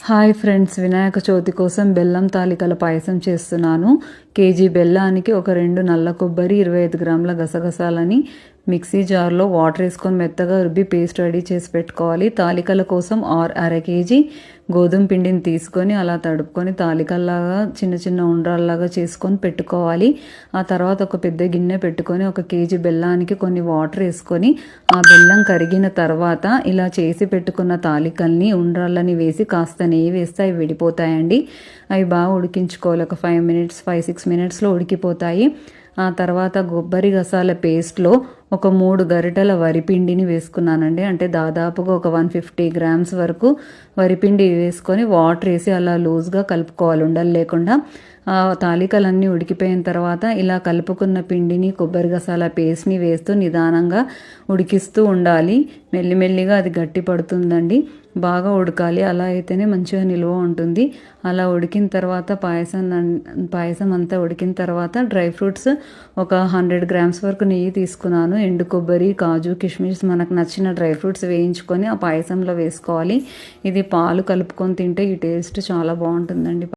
Hi friends Vinayaka Chavithi కోసం బెల్లం తాలికల పాయసం చేస్తున్నాను. కేజీ బెల్లానికి ఒక రెండు నల్ల కొబ్బరి ఇరవై ఐదు గ్రాముల గసగసాలని మిక్సీ జార్లో వాటర్ వేసుకొని మెత్తగా రుబ్బి పేస్ట్ రెడీ చేసి పెట్టుకోవాలి. తాలికల కోసం ఆర్ అర కేజీ గోధుమ పిండిని తీసుకొని అలా తడుపుకొని తాలికల్లాగా చిన్న చిన్న ఉండ్రాల్లాగా చేసుకొని పెట్టుకోవాలి. ఆ తర్వాత ఒక పెద్ద గిన్నె పెట్టుకొని ఒక కేజీ బెల్లానికి కొన్ని వాటర్ వేసుకొని ఆ బెల్లం కరిగిన తర్వాత ఇలా చేసి పెట్టుకున్న తాలికల్ని ఉండ్రాళ్ళని వేసి కాస్త నెయ్యి వేస్తే అవి విడిపోతాయండి. అవి బాగా ఉడికించుకోవాలి. ఒక ఫైవ్ మినిట్స్ ఫైవ్ సిక్స్ మినిట్స్లో ఉడికిపోతాయి. ఆ తర్వాత కొబ్బరి గసాల పేస్ట్లో ఒక మూడు గరిటెల వరిపిండిని వేసుకున్నానండి. అంటే దాదాపుగా ఒక వన్ ఫిఫ్టీ గ్రామ్స్ వరకు వరిపిండి వేసుకొని వాటర్ వేసి అలా లూజ్గా కలుపుకోవాలి ఉండలు లేకుండా. తాలికలన్నీ ఉడికిపోయిన తర్వాత ఇలా కలుపుకున్న పిండిని కొబ్బరి గసాల పేస్ట్ని వేస్తూ నిదానంగా ఉడికిస్తూ ఉండాలి. మెల్లిమెల్లిగా అది గట్టి పడుతుందండి. బాగా ఉడకాలి. అలా అయితేనే మంచిగా నిల్వ ఉంటుంది. అలా ఉడికిన తర్వాత పాయసం పాయసం అంతా ఉడికిన తర్వాత డ్రై ఫ్రూట్స్ ఒక హండ్రెడ్ గ్రామ్స్ వరకు నెయ్యి తీసుకున్నాను. ఎండు కొబ్బరి కాజు కిస్మిస్ మనకు నచ్చిన డ్రై ఫ్రూట్స్ వేయించుకొని ఆ పాయసంలో వేసుకోవాలి. ఇది పాలు కలుపుకొని తింటే ఈ టేస్ట్ చాలా బాగుంటుందండి.